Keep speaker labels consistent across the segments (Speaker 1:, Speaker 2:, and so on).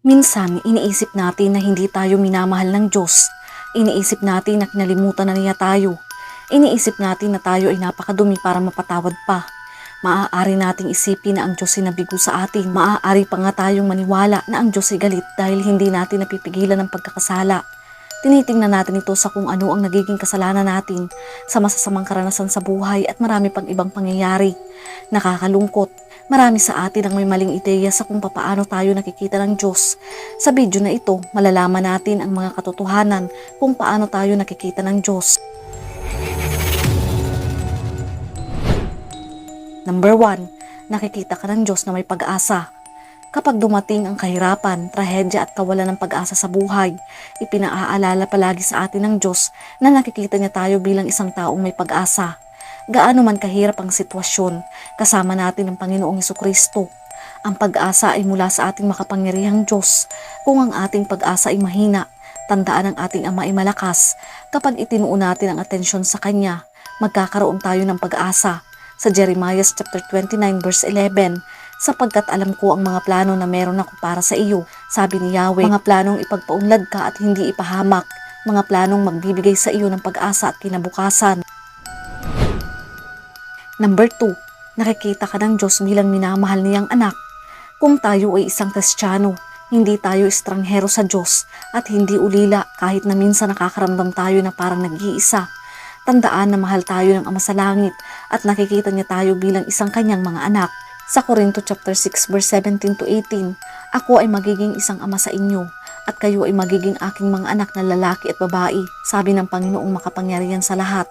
Speaker 1: Minsan, iniisip natin na hindi tayo minamahal ng Diyos. Iniisip natin na kinalimutan na niya tayo. Iniisip natin na tayo ay napakadumi para mapatawad pa. Maaari nating isipin na ang Diyos ay nabigo sa atin. Maaari pa nga tayong maniwala na ang Diyos ay galit dahil hindi natin napipigilan ng pagkakasala. Tinitingnan natin ito sa kung ano ang nagiging kasalanan natin sa masasamang karanasan sa buhay at marami pang ibang pangyayari. Nakakalungkot, marami sa atin ang may maling ideya sa kung papaano tayo nakikita ng Diyos. Sa video na ito, malalaman natin ang mga katotohanan kung paano tayo nakikita ng Diyos. Number 1, nakikita ka ng Diyos na may pag-asa. Kapag dumating ang kahirapan, trahedya at kawalan ng pag-asa sa buhay, ipinaaalala palagi sa atin ng Diyos na nakikita niya tayo bilang isang taong may pag-asa. Gaano man kahirap ang sitwasyon, kasama natin ang Panginoong Kristo. Ang pag-asa ay mula sa ating makapangyarihang Diyos. Kung ang ating pag-asa ay mahina, tandaan ang ating Ama ay malakas. Kapag itinuon natin ang atensyon sa Kanya, magkakaroon tayo ng pag-asa. Sa Jeremiah chapter 29 verse 11, sapagkat alam ko ang mga plano na meron ako para sa iyo. Sabi ni Yahweh, mga planong ipagpaunlad ka at hindi ipahamak, mga planong magbibigay sa iyo ng pag-asa at kinabukasan. Number 2, nakikita ka ng Diyos bilang minamahal niyang anak. Kung tayo ay isang Kristiyano, hindi tayo estranghero sa Diyos at hindi ulila kahit na minsan nakakaramdam tayo na parang nag-iisa. Tandaan na mahal tayo ng Ama sa Langit at nakikita niya tayo bilang isang kanyang mga anak. Sa Korinto chapter 6 verse 17 to 18, Ako ay magiging isang ama sa inyo at kayo ay magiging aking mga anak na lalaki at babae, sabi ng Panginoong makapangyarihan sa lahat.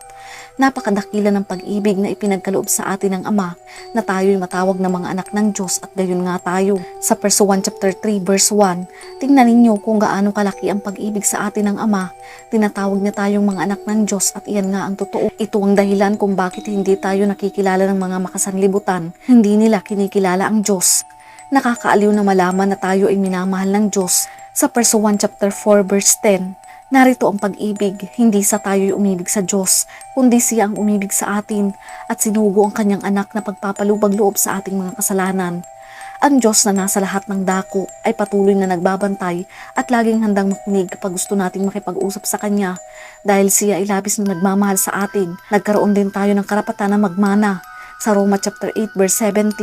Speaker 1: Napakadakila ng pag-ibig na ipinagkaloob sa atin ng Ama na tayo'y matawag na mga anak ng Diyos at gayon nga tayo. Sa Perso 1 chapter 3 verse 1, tingnan ninyo kung gaano kalaki ang pag-ibig sa atin ng Ama. Tinatawag niya tayong mga anak ng Diyos at iyan nga ang totoo. Ito ang dahilan kung bakit hindi tayo nakikilala ng mga makasanlibutan. Hindi nila kinikilala ang Diyos. Nakakaaliw na malaman na tayo ay minamahal ng Diyos. Sa Perso 1 chapter 4 verse 10, Narito ang pag-ibig, hindi sa tayo'y umibig sa Diyos, kundi siya ang umibig sa atin at sinugo ang kanyang anak na pagpapalubag loob sa ating mga kasalanan. Ang Diyos na nasa lahat ng dako ay patuloy na nagbabantay at laging handang makinig kapag gusto nating makipag-usap sa Kanya. Dahil siya ay labis na nagmamahal sa atin, nagkaroon din tayo ng karapatan na magmana. Sa Roma chapter 8 verse 17,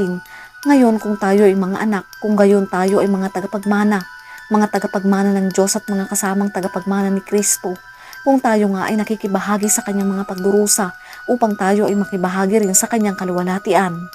Speaker 1: Ngayon kung tayo ay mga anak, kung gayon tayo ay mga tagapagmana, mga tagapagmana ng Diyos at mga kasamang tagapagmana ni Kristo. Kung tayo nga ay nakikibahagi sa kanyang mga pagdurusa upang tayo ay makibahagi rin sa kanyang kaluwalhatian.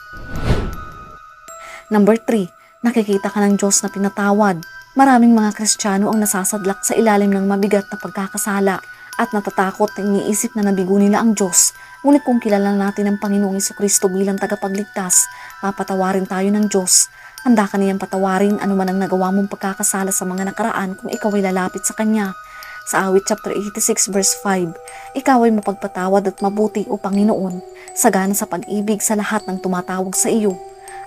Speaker 1: Number 3, nakikita ka ng Diyos na pinatawad. Maraming mga Kristiyano ang nasasadlak sa ilalim ng mabigat na pagkakasala at natatakot na iniisip na nabigo nila ang Diyos. Ngunit kung kilala natin ang Panginoong Kristo bilang tagapagligtas, papatawarin tayo ng Diyos Handa ka niyang patawarin anuman ang nagawa mong pagkakasala sa mga nakaraan kung ikaw ay lalapit sa Kanya. Sa awit chapter 86 verse 5, ikaw ay mapagpatawad at mabuti o Panginoon, sagana sa pag-ibig sa lahat ng tumatawag sa iyo.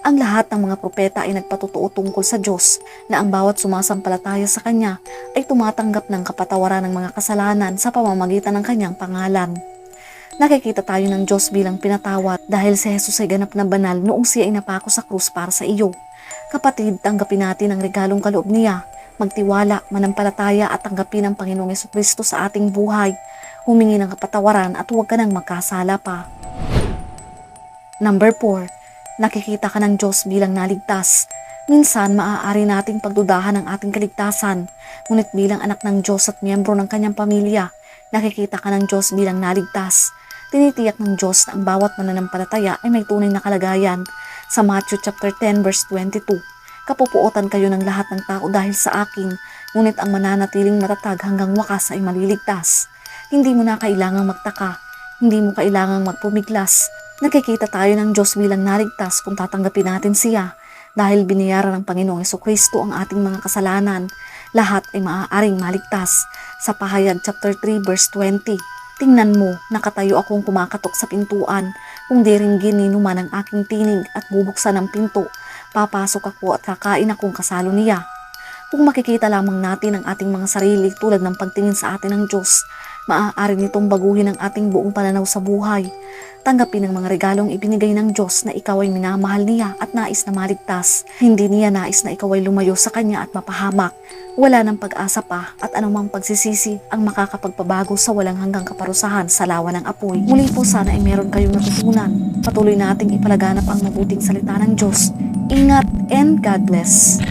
Speaker 1: Ang lahat ng mga propeta ay nagpatutuo tungkol sa Diyos na ang bawat sumasampalataya sa Kanya ay tumatanggap ng kapatawaran ng mga kasalanan sa pamamagitan ng Kanyang pangalan. Nakikita tayo ng Diyos bilang pinatawad dahil si Jesus ay ganap na banal noong siya ay napako sa krus para sa iyo. Kapatid, tanggapin natin ang regalong kaloob niya. Magtiwala, manampalataya at tanggapin ang Panginoong Yeso Kristo sa ating buhay. Humingi ng kapatawaran at huwag ka nang magkasala pa. Number 4. Nakikita ka ng Diyos bilang naligtas. Minsan, maaari nating pagdudahan ang ating kaligtasan. Ngunit bilang anak ng Diyos at miyembro ng kanyang pamilya, nakikita ka ng Diyos bilang naligtas. Tinitiyak ng Diyos na ang bawat mananampalataya ay may tunay na kalagayan sa Matthew chapter 10 verse 22. Kapupuotan kayo ng lahat ng tao dahil sa akin, ngunit ang mananatiling matatag hanggang wakas ay maliligtas. Hindi mo na kailangang magtaka, hindi mo kailangang magpumiglas. Nakikita tayo ng Diyos bilang naligtas kung tatanggapin natin siya dahil binayaran ng Panginoong Yeso Kristo ang ating mga kasalanan. Lahat ay maaaring maligtas. Sa Pahayag chapter 3 verse 20, Tingnan mo, nakatayo akong kumakatok sa pintuan. Kung di rin gininuman ang aking tinig at bubuksan ang pinto, papasok ako at kakain akong kasalo niya. Kung makikita lamang natin ang ating mga sarili tulad ng pagtingin sa atin ng Diyos, Maaari nitong baguhin ang ating buong pananaw sa buhay. Tanggapin ang mga regalong ibinigay ng Diyos na ikaw ay minamahal niya at nais na maligtas. Hindi niya nais na ikaw ay lumayo sa kanya at mapahamak. Wala ng pag-asa pa at anumang pagsisisi ang makakapagpabago sa walang hanggang kaparusahan sa lawa ng apoy. Muli po sana ay meron kayong natutunan. Patuloy nating ipalaganap ang mabuting salita ng Diyos. Ingat and God bless.